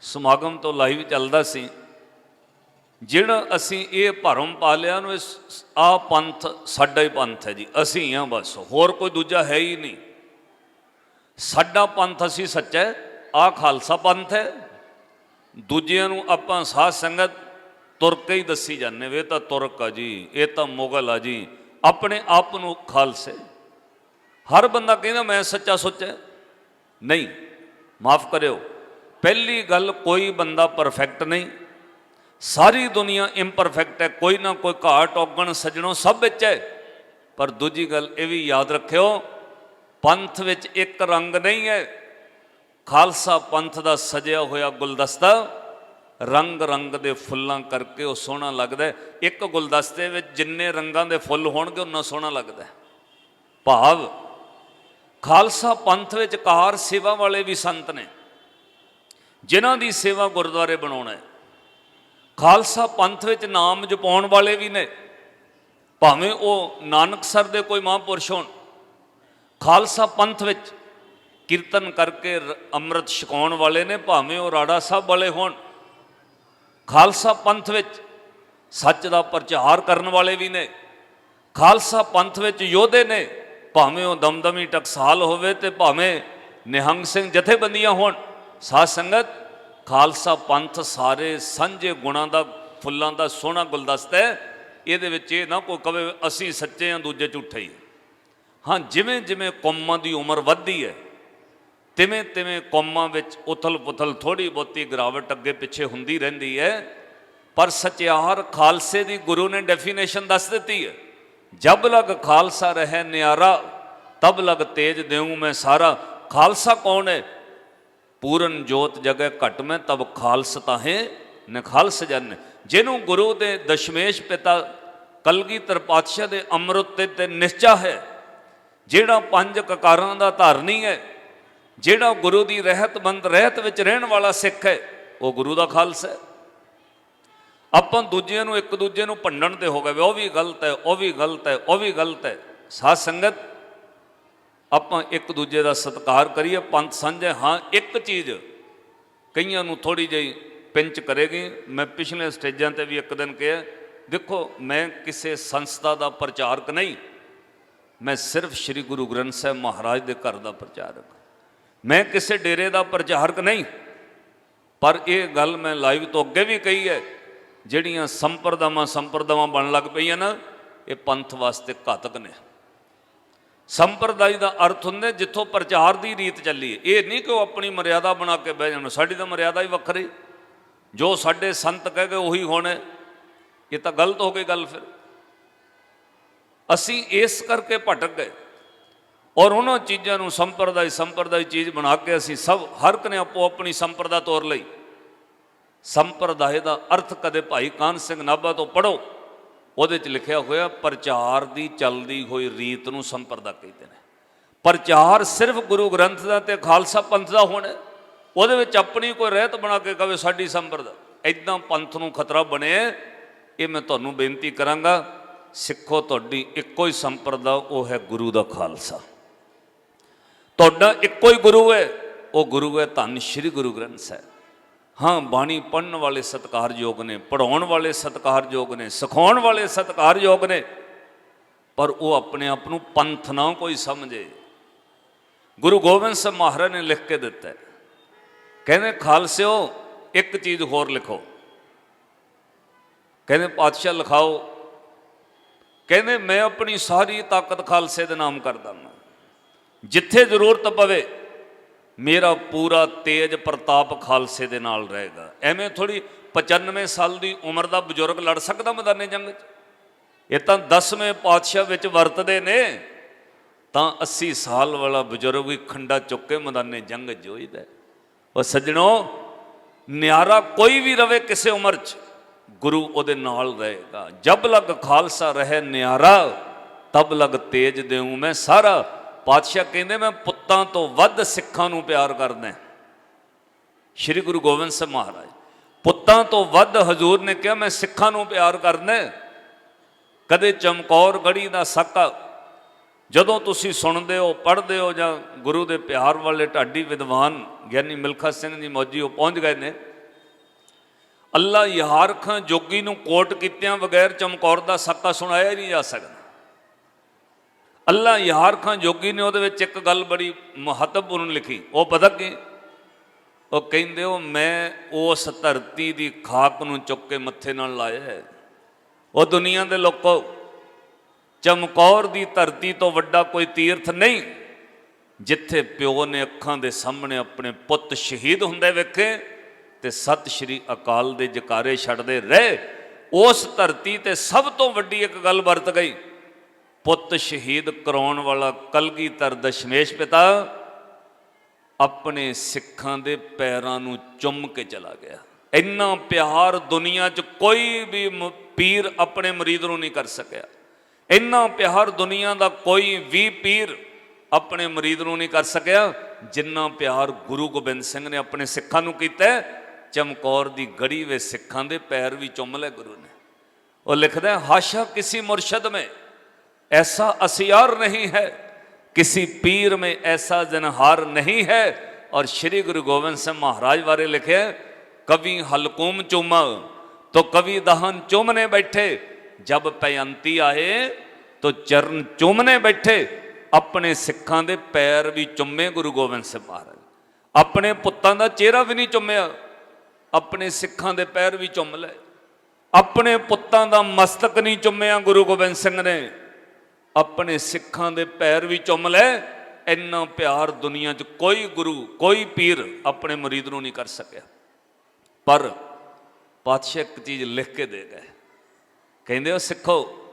ਸਮਾਗਮ ਤੋਂ ਲਾਈਵ ਚੱਲਦਾ ਸੀ। ਜਿਹੜਾ ਅਸੀਂ ਇਹ ਭਰਮ ਪਾ ਲਿਆ ਨੂੰ, ਇਸ ਆ ਪੰਥ ਸਾਡਾ ਹੀ ਪੰਥ ਹੈ ਜੀ, ਅਸੀਂ ਆ ਬਸ, ਹੋਰ ਕੋਈ ਦੂਜਾ ਹੈ ਹੀ ਨਹੀਂ। ਸਾਡਾ ਪੰਥ ਅਸੀਂ ਸੱਚਾ ਹੈ, ਆ ਖਾਲਸਾ ਪੰਥ ਹੈ। ਦੂਜਿਆਂ ਨੂੰ ਆਪਾਂ ਸਾਧ ਸੰਗਤ ਤੁਰਕ ਹੀ ਦੱਸੀ ਜਾਂਦੇ ਵੇ ਇਹ ਤਾਂ ਤੁਰਕ ਆ ਜੀ, ਇਹ ਤਾਂ ਮੁਗਲ ਆ ਜੀ, ਆਪਣੇ ਆਪ ਨੂੰ ਖਾਲਸੇ। ਹਰ ਬੰਦਾ ਕਹਿੰਦਾ, ਮੈਂ ਸੱਚਾ ਸੋਚਿਆ। ਨਹੀਂ, ਮਾਫ ਕਰਿਓ। ਪਹਿਲੀ ਗੱਲ ਕੋਈ ਬੰਦਾ ਪਰਫੈਕਟ ਨਹੀਂ। ਸਾਰੀ ਦੁਨੀਆ ਇੰਪਰਫੈਕਟ ਹੈ, ਕੋਈ ਨਾ ਕੋਈ ਘਾਟ, ਔਗਣ, ਸਜਣੋ ਸਭ ਵਿੱਚ ਹੈ। ਪਰ ਦੂਜੀ ਗੱਲ ਇਹ ਵੀ ਯਾਦ ਰੱਖਿਓ, ਪੰਥ ਵਿੱਚ ਇੱਕ ਰੰਗ ਨਹੀਂ ਹੈ। ਖਾਲਸਾ ਪੰਥ ਦਾ ਸਜਿਆ ਹੋਇਆ ਗੁਲਦਸਤਾ ਰੰਗ ਰੰਗ ਦੇ ਫੁੱਲਾਂ ਕਰਕੇ ਉਹ ਸੋਹਣਾ ਲੱਗਦਾ ਇੱਕ ਗੁਲਦਸਤੇ ਵਿੱਚ ਜਿੰਨੇ ਰੰਗਾਂ ਦੇ ਫੁੱਲ ਹੋਣਗੇ ਉਨਾ ਸੋਹਣਾ ਲੱਗਦਾ ਭਾਵ, ਖਾਲਸਾ ਪੰਥ ਵਿੱਚ ਕਾਰ ਸੇਵਾ ਵਾਲੇ ਵੀ ਸੰਤ ਨੇ। ਜਿਨ੍ਹਾਂ ਦੀ ਸੇਵਾ ਗੁਰਦੁਆਰੇ ਬਣਾਉਣਾ ਹੈ। ਖਾਲਸਾ ਪੰਥ ਵਿੱਚ ਨਾਮ ਜਪਾਉਣ ਵਾਲੇ ਵੀ ਨੇ। ਭਾਵੇਂ ਉਹ ਨਾਨਕਸਰ ਦੇ ਕੋਈ ਮਹਾਂਪੁਰਸ਼ ਹੋਣ। ਖਾਲਸਾ ਪੰਥ ਵਿੱਚ ਕੀਰਤਨ ਕਰਕੇ ਰ- ਅੰਮ੍ਰਿਤ ਛਕਾਉਣ ਵਾਲੇ ਨੇ, ਭਾਵੇਂ ਉਹ ਰਾੜਾ ਸਾਹਿਬ ਵਾਲੇ ਹੋਣ। ਖਾਲਸਾ ਪੰਥ ਵਿੱਚ ਸੱਚ ਦਾ ਪ੍ਰਚਾਰ ਕਰਨ ਵਾਲੇ ਵੀ ਨੇ। ਖਾਲਸਾ ਪੰਥ ਵਿੱਚ ਯੋਧੇ ਨੇ। ਭਾਵੇਂ ਉਹ ਦਮਦਮੀ ਟਕਸਾਲ ਹੋਵੇ ਤੇ ਭਾਵੇਂ ਨਿਹੰਗ ਸਿੰਘ ਜਥੇਬੰਦੀਆਂ ਹੋਣ। ਸਾਧ ਸੰਗਤ, ਖਾਲਸਾ ਪੰਥ ਸਾਰੇ ਸਾਂਝੇ ਗੁਣਾਂ ਦਾ, ਫੁੱਲਾਂ ਦਾ ਸੋਹਣਾ ਗੁਲਦਸਤਾ ਹੈ। ਇਹਦੇ ਵਿੱਚ ਇਹ ਨਾ ਕੋਈ ਕਵੇ ਅਸੀਂ ਸੱਚੇ ਹਾਂ ਦੂਜੇ ਝੂਠੇ ਹੀ ਹਾਂ, ਜਿਵੇਂ ਜਿਵੇਂ ਕੌਮਾਂ ਦੀ ਉਮਰ ਵੱਧਦੀ ਹੈ, ਤਿਵੇਂ ਤਿਵੇਂ ਕੌਮਾਂ ਵਿੱਚ ਉਥਲ-ਪੁਥਲ ਥੋੜੀ ਬਹੁਤੀ ਗਿਰਾਵਟ ਅੱਗੇ ਪਿੱਛੇ ਹੁੰਦੀ ਰਹਿੰਦੀ ਹੈ। ਪਰ ਸਚਿਆਰ ਖਾਲਸੇ ਦੀ ਗੁਰੂ ਨੇ ਡੈਫੀਨੇਸ਼ਨ ਦੱਸ ਦਿੱਤੀ ਹੈ, ਜਬ ਲਗ ਖਾਲਸਾ ਰਹਿ ਨਿਆਰਾ, ਤਬ ਲਗ ਤੇਜ ਦੇਉ ਮੈਂ ਸਾਰਾ। ਖਾਲਸਾ ਕੌਣ ਹੈ? ਪੂਰਨ ਜੋਤ ਜਗੈ ਘਟ ਮੈਂ ਤਬ ਖਾਲਸ ਤਾਹੇ ਨਖਾਲਸ ਜਨ। ਜਿਹਨੂੰ ਗੁਰੂ ਦੇ ਦਸ਼ਮੇਸ਼ ਪਿਤਾ ਕਲਗੀਧਰ ਪਾਤਸ਼ਾਹ ਦੇ ਅੰਮ੍ਰਿਤ ਤੇ- ਤੇ ਨਿਸ਼ਚਾ ਹੈ, ਜਿਹੜਾ ਪੰਜ ਕਕਾਰਾਂ ਦਾ ਧਾਰਨੀ ਹੈ, ਜਿਹੜਾ ਗੁਰੂ ਦੀ ਰਹਿਤਮੰਦ ਰਹਿਤ ਵਿੱਚ ਰਹਿਣ ਵਾਲਾ ਸਿੱਖ ਹੈ, ਉਹ ਗੁਰੂ ਦਾ ਖਾਲਸਾ ਹੈ। ਆਪਾਂ ਦੂਜਿਆਂ ਨੂੰ ਇੱਕ ਦੂਜੇ ਨੂੰ ਭੰਡਣ ਤੇ ਹੋ ਗਏ ਵੀ ਉਹ ਵੀ ਗਲਤ ਹੈ, ਉਹ ਵੀ ਗਲਤ ਹੈ, ਉਹ ਵੀ ਗਲਤ ਹੈ। ਸਾਧ ਸੰਗਤ ਆਪਾਂ ਇੱਕ ਦੂਜੇ ਦਾ ਸਤਿਕਾਰ ਕਰੀਏ, ਪੰਥ ਸਾਂਝੇ, ਹਾਂ, ਇੱਕ ਚੀਜ਼ ਕਈਆਂ ਨੂੰ ਥੋੜੀ ਜਿਹੀ ਪਿੰਚ ਕਰੇਗੀ। ਮੈਂ ਪਿਛਲੇ ਸਟੇਜਾਂ ਤੇ ਵੀ ਇੱਕ ਦਿਨ ਕਿਹਾ, ਦੇਖੋ, ਮੈਂ ਕਿਸੇ ਸੰਸਥਾ ਦਾ ਪ੍ਰਚਾਰਕ ਨਹੀਂ। ਮੈਂ ਸਿਰਫ ਸ੍ਰੀ ਗੁਰੂ ਗ੍ਰੰਥ ਸਾਹਿਬ ਮਹਾਰਾਜ ਦੇ ਘਰ ਦਾ ਪ੍ਰਚਾਰਕ। ਮੈਂ ਕਿਸੇ ਡੇਰੇ ਦਾ ਪ੍ਰਚਾਰਕ ਨਹੀਂ। ਪਰ ਇਹ ਗੱਲ ਮੈਂ ਲਾਈਵ ਤੋਂ ਅੱਗੇ ਵੀ ਕਹੀ ਹੈ, ਜਿਹੜੀਆਂ ਸੰਪਰਦਾਵਾਂ ਸੰਪਰਦਾਵਾਂ ਬਣ ਲੱਗ ਪਈਆਂ ਨਾ, ਇਹ ਪੰਥ ਵਾਸਤੇ ਘਾਤਕ ਨੇ। ਸੰਪਰਦਾਇ ਦਾ ਅਰਥ ਹੁੰਦਾ ਜਿੱਥੋਂ ਪ੍ਰਚਾਰ ਦੀ ਰੀਤ ਚੱਲੀ ਇਹ ਨਹੀਂ ਕਿ ਉਹ ਆਪਣੀ ਮਰਿਆਦਾ ਬਣਾ ਕੇ ਬਹਿ ਜਾਣ। ਸਾਡੀ ਤਾਂ ਮਰਿਆਦਾ ਹੀ ਵੱਖਰੀ। ਜੋ ਸਾਡੇ ਸੰਤ ਕਹਿ ਗਏ ਉਹੀ ਹੋਣੇ। ਇਹ ਤਾਂ ਗਲਤ ਹੋ ਗਈ ਗੱਲ ਫਿਰ। ਅਸੀਂ ਇਸ ਕਰਕੇ ਭਟਕ ਗਏ। ਔਰ ਉਹਨਾਂ ਚੀਜ਼ਾਂ ਨੂੰ ਸੰਪਰਦਾਇ ਸੰਪਰਦਾਇ ਚੀਜ਼ ਬਣਾ ਕੇ ਅਸੀਂ ਸਭ ਹਰ ਇੱਕ ਨੇ ਆਪੋ ਆਪਣੀ ਸੰਪਰਦਾ ਤੋਰ ਲਈ। ਸੰਪਰਦਾਇ ਦਾ ਅਰਥ ਕਦੇ ਭਾਈ ਕਾਨ ਸਿੰਘ ਨਾਭਾ ਤੋਂ ਪੜੋ ਉਹਦੇ 'ਚ ਲਿਖਿਆ ਹੋਇਆ, ਪ੍ਰਚਾਰ ਦੀ ਚੱਲਦੀ ਹੋਈ ਰੀਤ ਨੂੰ ਸੰਪਰਦਾ ਕਹਿੰਦੇ ਨੇ। ਪ੍ਰਚਾਰ ਸਿਰਫ ਗੁਰੂ ਗ੍ਰੰਥ ਦਾ ਤੇ ਖਾਲਸਾ ਪੰਥ ਦਾ ਹੋਣਾ। ਉਹਦੇ ਵਿੱਚ ਆਪਣੀ ਕੋਈ ਰਹਿਤ ਬਣਾ ਕੇ ਕਵੇ ਸਾਡੀ ਸੰਪਰਦਾ। ਐਦਾਂ ਪੰਥ ਨੂੰ ਖਤਰਾ ਬਣਿਆ ਇਹ ਮੈਂ ਤੁਹਾਨੂੰ ਬੇਨਤੀ ਕਰਾਂਗਾ, ਸਿੱਖੋ ਤੁਹਾਡੀ ਇੱਕੋ ਹੀ ਸੰਪਰਦਾ, ਉਹ ਹੈ ਗੁਰੂ ਦਾ ਖਾਲਸਾ। ਤੁਹਾਡਾ ਇੱਕੋ ਹੀ ਗੁਰੂ ਹੈ, ਉਹ ਗੁਰੂ ਹੈ ਧੰਨ ਸ਼੍ਰੀ ਗੁਰੂ ਗ੍ਰੰਥ ਸਾਹਿਬ। ਹਾਂ, ਬਾਣੀ ਪੜਨ ਵਾਲੇ ਸਤਿਕਾਰਯੋਗ ਨੇ ਪੜਾਉਣ ਵਾਲੇ ਸਤਿਕਾਰਯੋਗ ਨੇ, ਸਿਖਾਉਣ ਵਾਲੇ ਸਤਿਕਾਰਯੋਗ ਨੇ, ਪਰ ਉਹ ਆਪਣੇ ਆਪ ਨੂੰ ਪੰਥ ਨਾ ਕੋਈ ਸਮਝੇ। ਗੁਰੂ ਗੋਬਿੰਦ ਸਿੰਘ ਮਹਾਰਾਜ ਨੇ ਲਿਖ ਕੇ ਦਿੱਤਾ ਕਹਿੰਦੇ, ਖਾਲਸਿਓ, ਇੱਕ ਚੀਜ਼ ਹੋਰ ਲਿਖੋ। ਕਹਿੰਦੇ, ਪਾਤਸ਼ਾਹ ਲਿਖਾਓ। ਕਹਿੰਦੇ, ਮੈਂ ਆਪਣੀ ਸਾਰੀ ਤਾਕਤ ਖਾਲਸੇ ਦੇ ਨਾਮ ਕਰਦਾ ਹਾਂ ਜਿੱਥੇ ਜ਼ਰੂਰਤ ਪਵੇ ਮੇਰਾ ਪੂਰਾ ਤੇਜ ਪ੍ਰਤਾਪ ਖਾਲਸੇ ਦੇ ਨਾਲ ਰਹੇਗਾ। ਐਵੇਂ ਥੋੜੀ 95 ਸਾਲ ਦੀ ਉਮਰ ਦਾ ਬਜ਼ੁਰਗ ਲੜ ਸਕਦਾ ਮੈਦਾਨੇ ਜੰਗ 'ਚ? ਇਹ ਤਾਂ 10ਵੇਂ ਪਾਤਸ਼ਾਹ ਵਿੱਚ ਵਰਤਦੇ ਨੇ। ਤਾਂ 80 ਸਾਲ ਵਾਲਾ ਬਜ਼ੁਰਗ ਵੀ ਖੰਡਾ ਚੁੱਕ ਕੇ ਮੈਦਾਨੇ ਜੰਗ ਜੋਈਦਾ ਉਹ ਸੱਜਣੋ, ਨਿਆਰਾ ਕੋਈ ਵੀ ਰਵੇ ਕਿਸੇ ਉਮਰ 'ਚ, ਗੁਰੂ ਉਹਦੇ ਨਾਲ ਰਹੇਗਾ। ਜਬ ਲਗ ਖਾਲਸਾ ਰਹੇ ਨਿਆਰਾ, ਤਬ ਲਗ ਤੇਜ ਦੇਉ ਮੈਂ ਸਾਰਾ। ਪਾਤਸ਼ਾਹ ਕਹਿੰਦੇ, ਮੈਂ ਪੁੱਤਾਂ ਤੋਂ ਵੱਧ ਸਿੱਖਾਂ ਨੂੰ ਪਿਆਰ ਕਰਦਾ ਸ਼੍ਰੀ ਗੁਰੂ ਗੋਬਿੰਦ ਸਿੰਘ ਮਹਾਰਾਜ, ਪੁੱਤਾਂ ਤੋਂ ਵੱਧ ਹਜ਼ੂਰ ਨੇ ਕਿਹਾ, ਮੈਂ ਸਿੱਖਾਂ ਨੂੰ ਪਿਆਰ ਕਰਦਾ ਕਦੇ ਚਮਕੌਰ ਗੜੀ ਦਾ ਸਾਕਾ, ਜਦੋਂ ਤੁਸੀਂ ਸੁਣਦੇ ਹੋ, ਪੜ੍ਹਦੇ ਹੋ ਜਾਂ ਗੁਰੂ ਦੇ ਪਿਆਰ ਵਾਲੇ ਢਾਡੀ ਵਿਦਵਾਨ ਗਿਆਨੀ ਮਿਲਖਾ ਸਿੰਘ ਜੀ ਮੌਜੀ ਉਹ ਪਹੁੰਚ ਗਏ ਨੇ। ਅੱਲਾ ਯਾਰ ਖਾਂ ਜੋਗੀ ਨੂੰ ਕੋਟ ਕੀਤਿਆਂ ਬਗੈਰ ਚਮਕੌਰ ਦਾ ਸਾਕਾ ਸੁਣਾਇਆ ਹੀ ਨਹੀਂ ਜਾ ਸਕਦਾ। ਅੱਲਾ ਯਾਰ ਖਾਂ ਜੋਗੀ ਨੇ ਉਹਦੇ ਵਿੱਚ ਇੱਕ ਗੱਲ ਬੜੀ ਮਹੱਤਵਪੂਰਨ ਲਿਖੀ। ਉਹ ਪਤਾ ਕੀ? ਉਹ ਕਹਿੰਦੇ, ਉਹ ਮੈਂ ਉਸ ਧਰਤੀ ਦੀ ਖਾਕ ਨੂੰ ਚੁੱਕ ਕੇ ਮੱਥੇ ਨਾਲ ਲਾਇਆ ਹੈ। ਉਹ ਦੁਨੀਆ ਦੇ ਲੋਕੋ, ਚਮਕੌਰ ਦੀ ਧਰਤੀ ਤੋਂ ਵੱਡਾ ਕੋਈ ਤੀਰਥ ਨਹੀਂ, ਜਿੱਥੇ ਪਿਓ ਨੇ ਅੱਖਾਂ ਦੇ ਸਾਹਮਣੇ ਆਪਣੇ ਪੁੱਤ ਸ਼ਹੀਦ ਹੁੰਦੇ ਵੇਖੇ ਤੇ ਸਤਿ ਸ਼੍ਰੀ ਅਕਾਲ ਦੇ ਜਕਾਰੇ ਛੱਡਦੇ ਰਹੇ। ਉਸ ਧਰਤੀ ਤੇ ਸਭ ਤੋਂ ਵੱਡੀ ਇੱਕ ਗੱਲ ਵਰਤ ਗਈ। ਪੁੱਤ ਸ਼ਹੀਦ ਕਰਾਉਣ ਵਾਲਾ ਕਲਗੀਧਰ ਦਸ਼ਮੇਸ਼ ਪਿਤਾ ਆਪਣੇ ਸਿੱਖਾਂ ਦੇ ਪੈਰਾਂ ਨੂੰ ਚੁੰਮ ਕੇ ਚਲਾ ਗਿਆ। ਇੰਨਾ ਪਿਆਰ ਦੁਨੀਆ 'ਚ ਕੋਈ ਵੀ ਪੀਰ ਆਪਣੇ ਮਰੀਦ ਨੂੰ ਨਹੀਂ ਕਰ ਸਕਿਆ। ਇੰਨਾ ਪਿਆਰ ਦੁਨੀਆ ਦਾ ਕੋਈ ਵੀ ਪੀਰ ਆਪਣੇ ਮਰੀਦ ਨੂੰ ਨਹੀਂ ਕਰ ਸਕਿਆ, ਜਿੰਨਾ ਪਿਆਰ ਗੁਰੂ ਗੋਬਿੰਦ ਸਿੰਘ ਨੇ ਆਪਣੇ ਸਿੱਖਾਂ ਨੂੰ ਕੀਤਾ ਚਮਕੌਰ ਦੀ ਗੜੀ ਵੇ ਸਿੱਖਾਂ ਦੇ ਪੈਰ ਵੀ ਚੁੰਮ ਲੈ ਗੁਰੂ ਨੇ। ਉਹ ਲਿਖਦਾ ਹਾਸ਼ਾ ਕਿਸੇ ਮੁਰਸ਼ਦ में ऐसा असियार नहीं है किसी पीर में ऐसा जनहार नहीं है और श्री गुरु गोविंद सिंह महाराज बारे लिखे कवि हलकूम चूमा तो कवि दहन चूमने बैठे जब पैंती आए तो चरण चूमने बैठे ਆਪਣੇ ਸਿੱਖਾਂ ਦੇ ਪੈਰ ਵੀ ਚੁੰਮੇ ਗੁਰੂ ਗੋਬਿੰਦ ਸਿੰਘ ਮਹਾਰਾਜ ਆਪਣੇ ਪੁੱਤਾਂ ਦਾ ਚਿਹਰਾ ਵੀ ਨਹੀਂ ਚੁੰਮਿਆ ਆਪਣੇ ਸਿੱਖਾਂ ਦੇ ਪੈਰ ਵੀ ਚੁੰਮ ਲਏ ਆਪਣੇ ਪੁੱਤਾਂ ਦਾ ਮਸਤਕ ਨਹੀਂ ਚੁੰਮਿਆ ਗੁਰੂ ਗੋਬਿੰਦ ਸਿੰਘ ਨੇ ਆਪਣੇ ਸਿੱਖਾਂ ਦੇ ਪੈਰ ਵੀ ਚੁੰਮ ਲੈ, ਇੰਨਾ ਪਿਆਰ ਦੁਨੀਆ 'ਚ ਕੋਈ ਗੁਰੂ, ਕੋਈ ਪੀਰ ਆਪਣੇ ਮਰੀਦ ਨੂੰ ਨਹੀਂ ਕਰ ਸਕਿਆ। ਪਰ ਪਾਤਸ਼ਾਹ ਇੱਕ ਚੀਜ਼ ਲਿਖ ਕੇ ਦੇ ਗਏ। ਕਹਿੰਦੇ ਹੋ ਸਿੱਖੋ,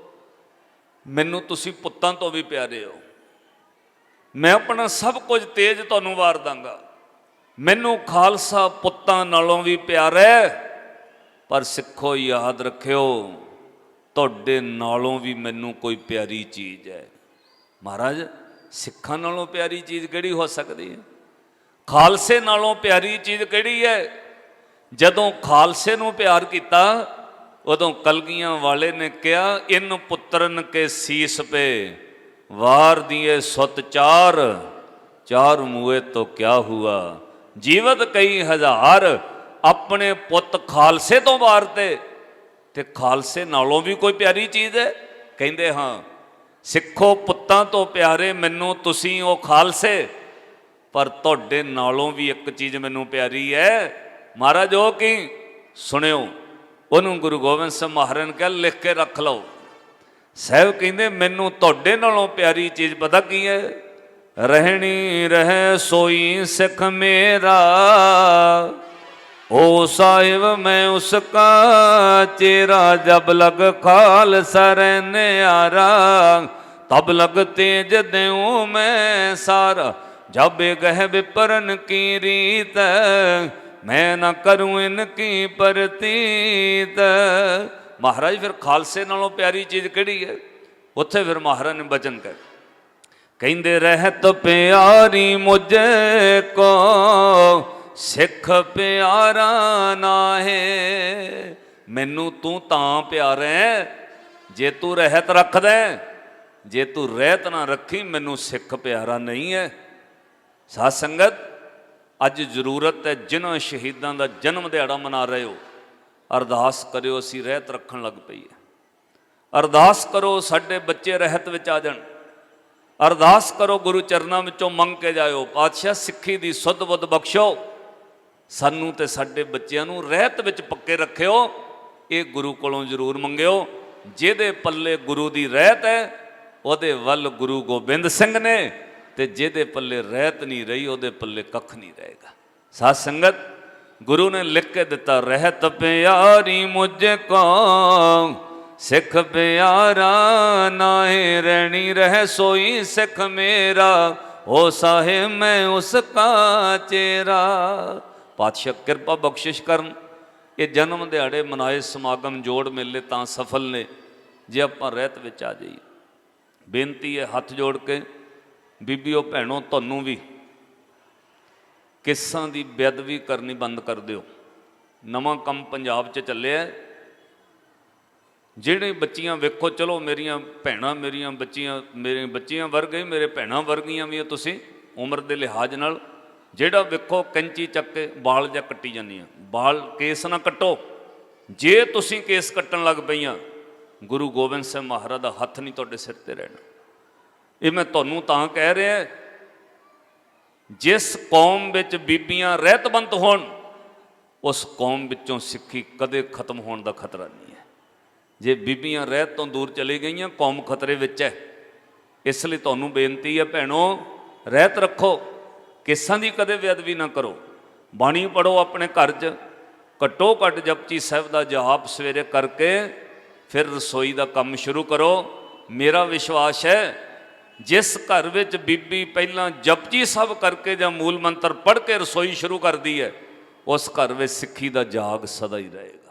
ਮੈਨੂੰ ਤੁਸੀਂ ਪੁੱਤਾਂ ਤੋਂ ਵੀ ਪਿਆਰੇ ਹੋ। ਮੈਂ ਆਪਣਾ ਸਭ ਕੁਝ ਤੇਜ ਤੁਹਾਨੂੰ ਵਾਰ ਦਾਂਗਾ। ਮੈਨੂੰ ਖਾਲਸਾ ਪੁੱਤਾਂ ਨਾਲੋਂ ਵੀ ਪਿਆਰਾ ਹੈ। ਪਰ ਸਿੱਖੋ, ਯਾਦ ਰੱਖਿਓ ਤੁਹਾਡੇ ਨਾਲੋਂ ਵੀ ਮੈਨੂੰ ਕੋਈ ਪਿਆਰੀ ਚੀਜ਼ ਹੈ। ਮਹਾਰਾਜ, ਸਿੱਖਾਂ ਨਾਲੋਂ ਪਿਆਰੀ ਚੀਜ਼ ਕਿਹੜੀ ਹੋ ਸਕਦੀ ਹੈ? ਖਾਲਸੇ ਨਾਲੋਂ ਪਿਆਰੀ ਚੀਜ਼ ਕਿਹੜੀ ਹੈ? ਜਦੋਂ ਖਾਲਸੇ ਨੂੰ ਪਿਆਰ ਕੀਤਾ, ਉਦੋਂ ਕਲਗੀਆਂ ਵਾਲੇ ਨੇ ਕਿਹਾ, ਇਨ ਪੁੱਤਰਨ ਕੇ ਸੀਸ ਪੇ, ਵਾਰ ਦੀਏ ਸੁਤ ਚਾਰ ਚਾਰ ਮੂਏ ਤੋਂ ਕਿਆ ਹੁਆ? ਜੀਵਤ ਕਈ ਹਜ਼ਾਰ, ਆਪਣੇ ਪੁੱਤ ਖਾਲਸੇ ਤੋਂ ਵਾਰਤੇ। ਤੇ ਖਾਲਸੇ ਨਾਲੋਂ ਵੀ ਕੋਈ ਪਿਆਰੀ ਚੀਜ਼ ਹੈ? ਕਹਿੰਦੇ ਹਾਂ, ਸਿੱਖੋ ਪੁੱਤਾਂ ਤੋਂ ਪਿਆਰੇ, ਮੈਨੂੰ ਤੁਸੀਂ ਉਹ ਖਾਲਸੇ। ਪਰ ਤੁਹਾਡੇ ਨਾਲੋਂ ਵੀ ਇੱਕ ਚੀਜ਼ ਮੈਨੂੰ ਪਿਆਰੀ ਹੈ। ਮਹਾਰਾਜ, ਉਹ ਕੀ? ਸੁਣਿਓ, ਉਹਨੂੰ ਗੁਰੂ ਗੋਬਿੰਦ ਸਿੰਘ ਮਹਾਰਾਜ ਨੇ ਕਿਹਾ, ਲਿਖ ਕੇ ਰੱਖ ਲਓ। ਸਾਹਿਬ ਕਹਿੰਦੇ, ਮੈਨੂੰ ਤੁਹਾਡੇ ਨਾਲੋਂ ਪਿਆਰੀ ਚੀਜ਼ ਪਤਾ ਕੀ ਹੈ? ਰਹਿਣੀ ਰਹਿ ਸੋਈ ਸਿੱਖ ਮੇਰਾ। ਓ ਸਾਹਿਬ, ਮੈਂ ਉਸ ਕਾ ਚੇਰਾ ਜਬ ਲਗ ਖਾਲਸਾ ਰਹਿਨੇ ਆਰਾ। ਤਬ ਲਗ ਤੇਜ ਦੇਉ ਮੈਂ ਸਾਰਾ। ਜਬ ਗਹਿ ਵਿਪਰਨ ਕੀ ਰੀਤ, ਮੈਂ ਨਾ ਕਰੂੰ ਇਨ ਕੀ ਪਰਤੀਤ। ਮਹਾਰਾਜ, ਫਿਰ ਖਾਲਸੇ ਨਾਲੋਂ ਪਿਆਰੀ ਚੀਜ਼ ਕਿਹੜੀ ਹੈ? ਉੱਥੇ ਫਿਰ ਮਹਾਰਾਜ ਨੇ ਬਚਨ ਕਰ ਕਹਿੰਦੇ, ਰਹਿਤ ਪਿਆਰੀ ਮੁਝੇ ਕੋ ਸਿੱਖ ਪਿਆਰਾ ਨਾਹੇ, ਮੈਨੂੰ ਤੂੰ ਤਾਂ ਪਿਆਰਾ ਹੈ, ਜੇ ਤੂੰ ਰਹਿਤ ਰੱਖਦਾ ਜੇ ਤੂੰ ਰਹਿਤ ਨਾ ਰੱਖੀ, ਮੈਨੂੰ ਸਿੱਖ ਪਿਆਰਾ ਨਹੀਂ ਹੈ। ਸਾਧ ਸੰਗਤ, ਅੱਜ ਜ਼ਰੂਰਤ ਹੈ ਜਿਨ੍ਹਾਂ ਸ਼ਹੀਦਾਂ ਦਾ ਜਨਮ ਦਿਹਾੜਾ ਮਨਾ ਰਹੇ ਹੋ, ਅਰਦਾਸ ਕਰਿਓ ਅਸੀਂ ਰਹਿਤ ਰੱਖਣ ਲੱਗ ਪਈਏ ਅਰਦਾਸ ਕਰੋ ਸਾਡੇ ਬੱਚੇ ਰਹਿਤ ਵਿੱਚ ਆ ਜਾਣ। ਅਰਦਾਸ ਕਰੋ ਗੁਰੂ ਚਰਨਾਂ ਵਿੱਚੋਂ ਮੰਗ ਕੇ ਜਾਇਓ, ਪਾਤਸ਼ਾਹ ਸਿੱਖੀ ਦੀ ਸੁੱਧ ਬੁੱਧ ਬਖਸ਼ੋ। ਸਾਨੂੰ ਤੇ ਸਾਡੇ ਬੱਚਿਆਂ ਨੂੰ ਰਹਿਤ ਵਿੱਚ ਪੱਕੇ ਰੱਖਿਓ, ਇਹ ਗੁਰੂ ਕੋਲੋਂ ਜ਼ਰੂਰ ਮੰਗਿਓ। ਜਿਹਦੇ ਪੱਲੇ ਗੁਰੂ ਦੀ ਰਹਿਤ ਹੈ, ਉਹਦੇ ਵੱਲ ਗੁਰੂ ਗੋਬਿੰਦ ਸਿੰਘ ਨੇ ਤੇ ਜਿਹਦੇ ਪੱਲੇ ਰਹਿਤ ਨਹੀਂ ਰਹੀ, ਉਹਦੇ ਪੱਲੇ ਕੱਖ ਨਹੀਂ ਰਹੇਗਾ। ਸਾਧ ਸੰਗਤ, ਗੁਰੂ ਨੇ ਲਿਖ ਕੇ ਦਿੱਤਾ, ਰਹਿਤ ਪਿਆਰੀ ਮੁਝ ਕੋ ਸਿੱਖ ਪਿਆਰਾ ਨਾਹੇ ਰਹਿਣੀ ਰਹਿ ਸੋਈ ਸਿੱਖ ਮੇਰਾ, ਹੋ ਸਾਹਿਬ ਮੈਂ ਉਸ ਕਾ ਚੇਰਾ। ਪਾਤਸ਼ਾਹ ਕਿਰਪਾ ਬਖਸ਼ਿਸ਼ ਕਰਨ ਇਹ ਜਨਮ ਦਿਹਾੜੇ ਮਨਾਏ ਸਮਾਗਮ ਜੋੜ ਮੇਲੇ ਤਾਂ ਸਫਲ ਨੇ, ਜੇ ਆਪਾਂ ਰਹਿਤ ਵਿੱਚ ਆ ਜਾਈਏ। ਬੇਨਤੀ ਹੈ ਹੱਥ ਜੋੜ ਕੇ, ਬੀਬੀਓ ਭੈਣੋ ਤੁਹਾਨੂੰ ਵੀ ਕਿਸਾਂ ਦੀ ਬੇਅਦਬੀ ਕਰਨੀ ਬੰਦ ਕਰ ਦਿਓ। ਨਵਾਂ ਕੰਮ ਪੰਜਾਬ 'ਚ ਚੱਲਿਆ ਜਿਹੜੇ ਬੱਚੀਆਂ ਵੇਖੋ, ਚਲੋ ਮੇਰੀਆਂ ਭੈਣਾਂ ਮੇਰੀਆਂ ਬੱਚੀਆਂ, ਮੇਰੇ ਬੱਚੀਆਂ ਵਰਗੇ, ਮੇਰੇ ਭੈਣਾਂ ਵਰਗੀਆਂ ਵੀ ਤੁਸੀਂ ਉਮਰ ਦੇ ਲਿਹਾਜ਼ ਨਾਲ। ਜਿਹੜਾ ਵੇਖੋ ਕੈਂਚੀ ਚੱਕ ਕੇ ਬਾਲ ਜਾਂ ਕੱਟੀ ਜਾਂਦੀਆਂ ਬਾਲ ਕੇਸ ਨਾ ਕੱਟੋ। ਜੇ ਤੁਸੀਂ ਕੇਸ ਕੱਟਣ ਲੱਗ ਪਈਆਂ, ਗੁਰੂ ਗੋਬਿੰਦ ਸਿੰਘ ਮਹਾਰਾਜ ਦਾ ਹੱਥ ਨਹੀਂ ਤੁਹਾਡੇ ਸਿਰ ਤੇ ਰਹਿਣਾ। ਇਹ ਮੈਂ ਤੁਹਾਨੂੰ ਤਾਂ ਕਹਿ ਰਿਹਾ, ਜਿਸ ਕੌਮ ਵਿੱਚ ਬੀਬੀਆਂ ਰਹਿਤਬੰਦ ਹੋਣ, ਉਸ ਕੌਮ ਵਿੱਚੋਂ ਸਿੱਖੀ ਕਦੇ ਖਤਮ ਹੋਣ ਦਾ ਖਤਰਾ ਨਹੀਂ ਹੈ। ਜੇ ਬੀਬੀਆਂ ਰਹਿਤ ਤੋਂ ਦੂਰ ਚਲੀ ਗਈਆਂ, ਕੌਮ ਖਤਰੇ ਵਿੱਚ ਹੈ। ਇਸ ਲਈ ਤੁਹਾਨੂੰ ਬੇਨਤੀ ਹੈ ਭੈਣੋ, ਰਹਿਤ ਰੱਖੋ। ਕੇਸਾਂ ਦੀ ਕਦੇ ਬੇਅਦਬੀ ਨਾ ਕਰੋ। ਬਾਣੀ ਪੜੋ ਆਪਣੇ ਘਰ 'ਚ, ਘੱਟੋ ਘੱਟ ਜਪਜੀ ਸਾਹਿਬ ਦਾ ਜਾਪ ਸਵੇਰੇ ਕਰਕੇ ਫਿਰ ਰਸੋਈ ਦਾ ਕੰਮ ਸ਼ੁਰੂ ਕਰੋ। ਮੇਰਾ ਵਿਸ਼ਵਾਸ ਹੈ, ਜਿਸ ਘਰ ਵਿੱਚ ਬੀਬੀ ਪਹਿਲਾਂ ਜਪਜੀ ਸਾਹਿਬ ਕਰਕੇ ਜਾਂ ਮੂਲ ਮੰਤਰ ਪੜ੍ਹ ਕੇ ਰਸੋਈ ਸ਼ੁਰੂ ਕਰਦੀ ਹੈ, ਉਸ ਘਰ ਵਿੱਚ ਸਿੱਖੀ ਦਾ ਜਾਗ ਸਦਾ ਹੀ ਰਹੇਗਾ।